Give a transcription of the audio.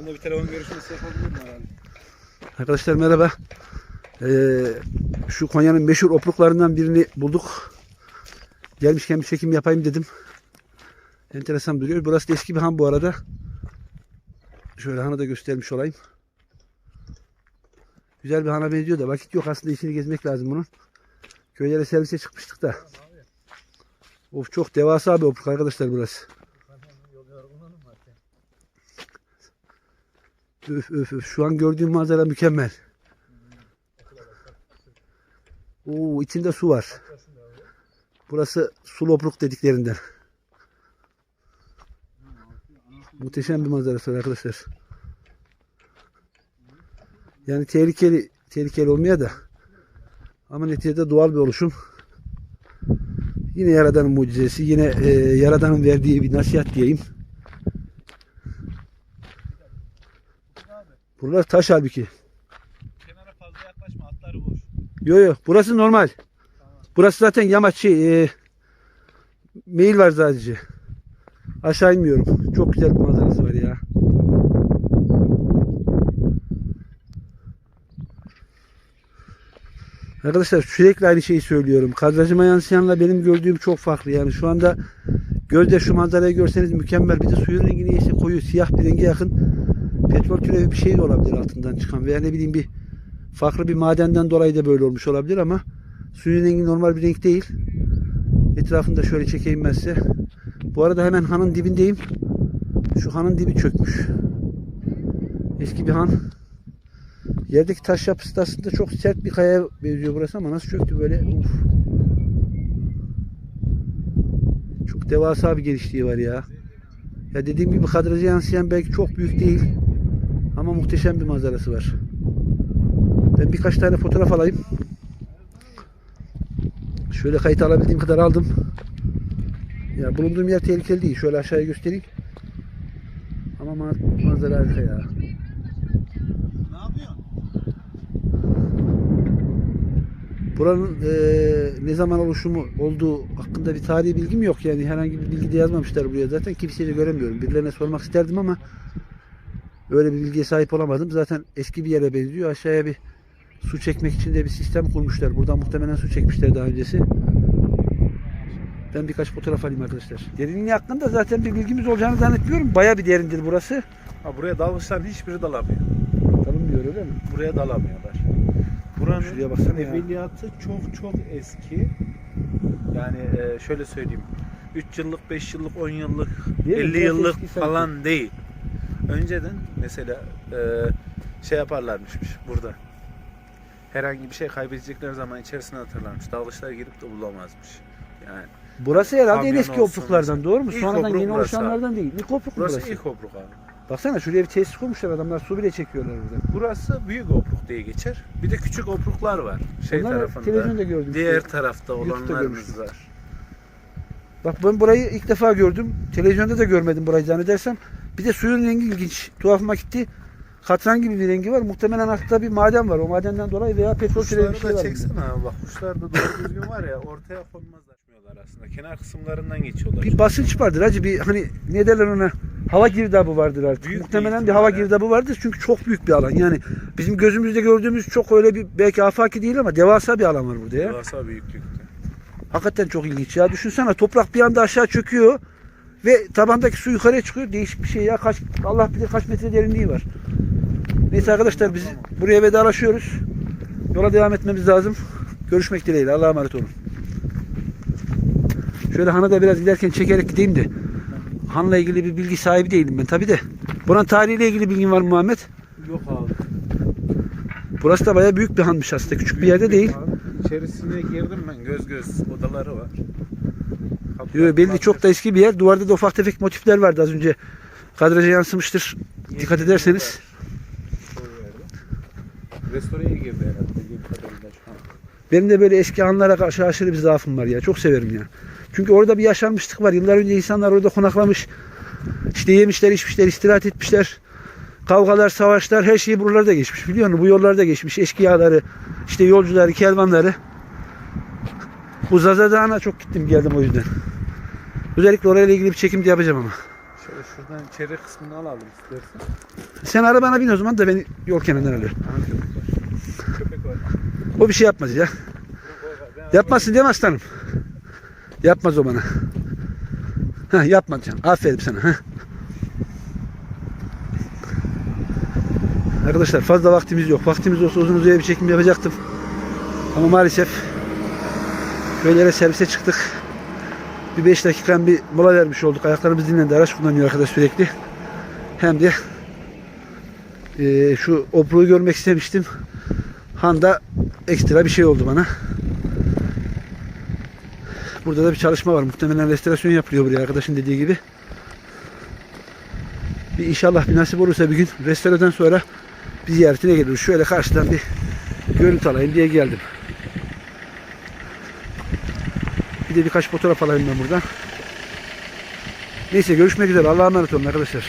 Ben de bir telefon görüşmesi yapabilir miyim herhalde? Arkadaşlar merhaba. Ee, şu Konya'nın meşhur opruklarından birini bulduk. Gelmişken bir çekim yapayım dedim. Enteresan duruyor. Burası da eski bir han bu arada. Şöyle hanı da göstermiş olayım. Güzel bir hana benziyor da vakit yok aslında içini gezmek lazım bunun. Köylere servise çıkmıştık da. Of çok devasa bir opruk arkadaşlar burası. Öf öf öf. Şu an gördüğüm manzara mükemmel. Oo içinde su var. Burası sulobruk dediklerinden. Muhteşem bir manzarası arkadaşlar. Yani tehlikeli tehlikeli olmaya da ama neticede doğal bir oluşum. Yine Yaradan'ın mucizesi, yine e, Yaradan'ın verdiği bir nasihat diyeyim. Buralar taş halbuki. Kenara fazla yaklaşma atları boş. Yo yo burası normal. Burası zaten yamaç şey e, meyil var sadece. Aşağı inmiyorum. Çok güzel bir manzarası var ya. Arkadaşlar sürekli aynı şeyi söylüyorum. Kadrajıma yansıyanla benim gördüğüm çok farklı. Yani şu anda gözde şu manzarayı görseniz mükemmel. Bir de suyun rengi neyse koyu siyah bir renge yakın. Petrol türevi bir şey de olabilir altından çıkan. Veya ne bileyim bir farklı bir madenden dolayı da böyle olmuş olabilir ama suyun rengi normal bir renk değil. Etrafını da şöyle çekeyim ben size. Bu arada hemen hanın dibindeyim. Şu hanın dibi çökmüş. Eski bir han. Yerdeki taş yapısı da aslında çok sert bir kayaya benziyor burası ama nasıl çöktü böyle? Uf. Çok devasa bir genişliği var ya. Ya dediğim gibi kadraja yansıyan belki çok büyük değil. Muhteşem bir manzarası var. Ben birkaç tane fotoğraf alayım. Şöyle kayıt alabildiğim kadar aldım. Ya bulunduğum yer tehlikeli değil. Şöyle aşağıya göstereyim. Ama ma- manzara harika ya. Ne yapıyorsun? Buranın eee, ne zaman oluşumu olduğu hakkında bir tarihi bilgim yok. Yani herhangi bir bilgi de yazmamışlar buraya zaten. Kimseye de göremiyorum. Birilerine sormak isterdim ama öyle bir bilgiye sahip olamadım. Zaten eski bir yere benziyor. Aşağıya bir su çekmek için de bir sistem kurmuşlar. Buradan muhtemelen su çekmişler daha öncesi. Ben birkaç fotoğraf alayım arkadaşlar. Derinliği hakkında zaten bir bilgimiz olacağını zannetmiyorum. Baya bir derindir burası. Ha buraya dalmışlar hiçbiri dalamıyor. Kalınmıyor öyle mi? Buraya dalamıyorlar. Buranın Şuraya baksana ya. evveliyatı çok çok eski. Yani e, şöyle söyleyeyim. 3 yıllık, 5 yıllık, 10 yıllık, Değil mi? 50 Biraz yıllık eski sanki. falan değil. Önceden mesela e, şey yaparlarmışmış burada. Herhangi bir şey kaybedecekleri zaman içerisine atarlarmış. Dalgıçlar girip de bulamazmış. Yani Burası herhalde en Kamyon eski olsun opruklardan doğru mu? İlk Sonradan opruk yeni burası oluşanlardan değil. İlk opruk burası, burası. ilk obruk abi. Baksana şuraya bir tesis kurmuşlar adamlar su bile çekiyorlar burada. Burası büyük obruk diye geçer. Bir de küçük obruklar var. Şey Onları tarafında. televizyonda gördüm. Diğer tarafta YouTube'da olanlarımız görmüştüm. var. Bak ben burayı ilk defa gördüm. Televizyonda da görmedim burayı zannedersem. Bir de suyun rengi ilginç. Tuhafıma gitti. Katran gibi bir rengi var. Muhtemelen altta bir maden var. O madenden dolayı veya petrol türevi bir şey var. çeksene abi bak kuşlar da doğru düzgün var ya ortaya konmazlaşmıyorlar aslında. Kenar kısımlarından geçiyorlar. Bir basınç vardır hacı bir hani ne derler ona hava girdabı vardır artık. Büyük bir Muhtemelen bir hava ihtimalle. girdabı vardır çünkü çok büyük bir alan. Yani bizim gözümüzde gördüğümüz çok öyle bir belki afaki değil ama devasa bir alan var burada ya. Devasa büyüklükte. Hakikaten çok ilginç ya. Düşünsene toprak bir anda aşağı çöküyor ve tabandaki su yukarıya çıkıyor. Değişik bir şey ya. Kaç, Allah bilir kaç metre derinliği var. Neyse arkadaşlar biz buraya vedalaşıyoruz. Yola devam etmemiz lazım. Görüşmek dileğiyle. Allah'a emanet olun. Şöyle Han'a da biraz giderken çekerek gideyim de. Han'la ilgili bir bilgi sahibi değilim ben tabi de. Buranın tarihiyle ilgili bilgin var mı Muhammed? Yok abi. Burası da bayağı büyük bir hanmış aslında. Küçük bir yerde değil. Abi, İçerisine girdim ben göz göz odaları var. Yo, belli çok da eski bir yer. Duvarda da ufak tefek motifler vardı az önce. Kadraja yansımıştır. Dikkat ederseniz. Restoreye girdi herhalde. Benim de böyle eski hanlara karşı aşırı bir zaafım var ya. Çok severim ya. Çünkü orada bir yaşanmışlık var. Yıllar önce insanlar orada konaklamış. İşte yemişler, içmişler, istirahat etmişler. Kavgalar, savaşlar her şeyi buralarda geçmiş. Biliyor musun? Bu yollarda geçmiş. Eşkıyaları, işte yolcuları, kervanları. Bu Zaza Dağı'na çok gittim geldim o yüzden. Özellikle orayla ilgili bir çekim de yapacağım ama. Şöyle şuradan içeri kısmını alalım istersen. Sen arabana bin o zaman da beni yol kenarından köpek var. Var. O bir şey yapmaz ya. Yapmazsın değil mi aslanım? Yapmaz o bana. Ha yapma canım. Aferin sana. Ha. Arkadaşlar fazla vaktimiz yok. Vaktimiz olsa uzun uzayan bir çekim yapacaktım. Ama maalesef köylere servise çıktık. Bir 5 dakika bir mola vermiş olduk. Ayaklarımız dinlendi. Araç kullanıyor arkadaş sürekli. Hem de eee, şu opruğu görmek istemiştim. Handa ekstra bir şey oldu bana. Burada da bir çalışma var. Muhtemelen restorasyon yapılıyor buraya arkadaşın dediği gibi. Bir inşallah bir nasip olursa bir gün restoradan sonra bir ziyaretine geliriz. Şöyle karşıdan bir görüntü alayım diye geldim. Bir de birkaç fotoğraf alayım ben buradan. Neyse görüşmek üzere. Allah'a emanet olun arkadaşlar.